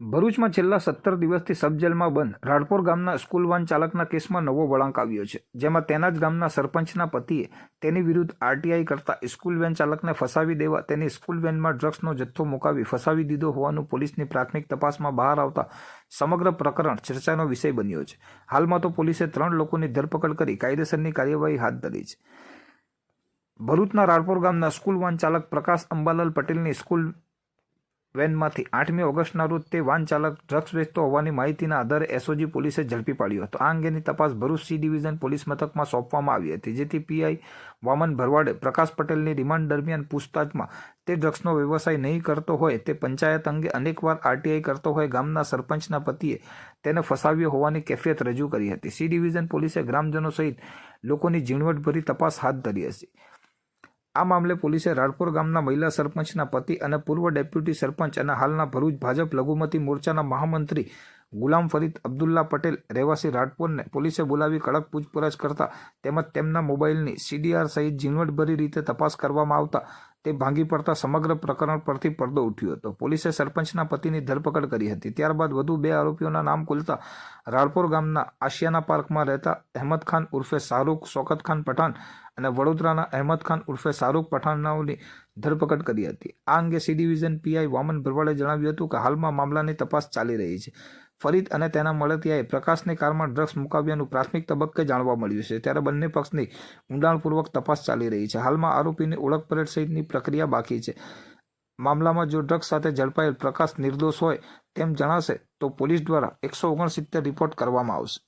ભરૂચમાં છેલ્લા સત્તર દિવસથી સબજેલમાં બંધ. રાડપોર ગામના સ્કૂલ વાન ચાલકના કેસમાં નવો વળાંક આવ્યો છે, જેમાં તેના જ ગામના સરપંચના પતિએ તેની વિરુદ્ધ આરટીઆઈ કરતા સ્કૂલ વેન ચાલકને ફસાવી દેવા તેની સ્કૂલ વેનમાં ડ્રગ્સનો જથ્થો મુકાવી ફસાવી દીધો હોવાનું પોલીસની પ્રાથમિક તપાસમાં બહાર આવતા સમગ્ર પ્રકરણ ચર્ચાનો વિષય બન્યો છે. હાલમાં તો પોલીસે ત્રણ લોકોની ધરપકડ કરી કાયદેસરની કાર્યવાહી હાથ ધરી છે. ભરૂચના રાડપોર ગામના સ્કૂલ વાન ચાલક પ્રકાશ અંબાલાલ પટેલની સ્કૂલ વેનમાંથી આઠમી ઓગસ્ટના રોજ તે વાન ચાલક ડ્રગ્સ વેચતો હોવાની માહિતીના આધારે એસઓજી પોલીસે ઝડપી પાડ્યો હતો. આ અંગેની તપાસ ભરૂચ સી ડિવિઝન પોલીસ મથકમાં સોંપવામાં આવી હતી, જેથી પીઆઈ વામન ભરવાડે પ્રકાશ પટેલની રિમાન્ડ દરમિયાન પૂછતાછમાં તે ડ્રગ્સનો વ્યવસાય નહીં કરતો હોય તે પંચાયત અંગે અનેકવાર આરટીઆઈ કરતો હોય ગામના સરપંચના પતિએ તેને ફસાવ્યો હોવાની કેફિયત રજૂ કરી હતી. સી ડિવિઝન પોલીસે ગ્રામજનો સહિત લોકોની ઝીણવટભરી તપાસ હાથ ધરી હતી. આ મામલે પોલીસે રાણપુર ગામના મહિલા સરપંચના પતિ અને પૂર્વ ડેપ્યુટી સરપંચ અને હાલના ભરૂચ ભાજપ લઘુમતી મોરચાના મહામંત્રી ગુલામ ફરીદ અબ્દુલ્લા પટેલ રહેવાસી રાડપોરને પોલીસે બોલાવી કડક પૂછપરછ કરતા તેમજ તેમના મોબાઈલની સીડીઆર સહિત ઝીણવટભરી રીતે તપાસ કરવામાં આવતા તે ભાંગી પડતા સમગ્ર પ્રકરણ પરથી પડદો ઉઠ્યો હતો. પોલીસે સરપંચના પતિની ધરપકડ કરી હતી. ત્યારબાદ વધુ બે આરોપીઓના નામ ખુલતા રાળપોર ગામના આશિયાના પાર્કમાં રહેતા અહેમદ ખાન ઉર્ફે શાહરૂખ શોકત ખાન પઠાણ અને વડોદરાના અહેમદ ખાન ઉર્ફે શાહરૂખ પઠાણનાઓની ધરપકડ કરી હતી. આ અંગે સી ડિવિઝન પીઆઈ વામન ભરવાડે જણાવ્યું હતું કે હાલમાં મામલાની તપાસ ચાલી રહી છે. ફરીદ અને તેના મળતિયાએ પ્રકાશની કારમાં ડ્રગ્સ મુકાવ્યાનું પ્રાથમિક તબક્કે જાણવા મળ્યું છે. ત્યારે બંને પક્ષની ઊંડાણપૂર્વક તપાસ ચાલી રહી છે. હાલમાં આરોપીની ઓળખ પરેડ સહિતની પ્રક્રિયા બાકી છે. મામલામાં જો ડ્રગ્સ સાથે ઝડપાયેલ પ્રકાશ નિર્દોષ હોય તેમ જણાશે, તો પોલીસ દ્વારા એકસો ઓગણસિત્તેર રિપોર્ટ કરવામાં આવશે.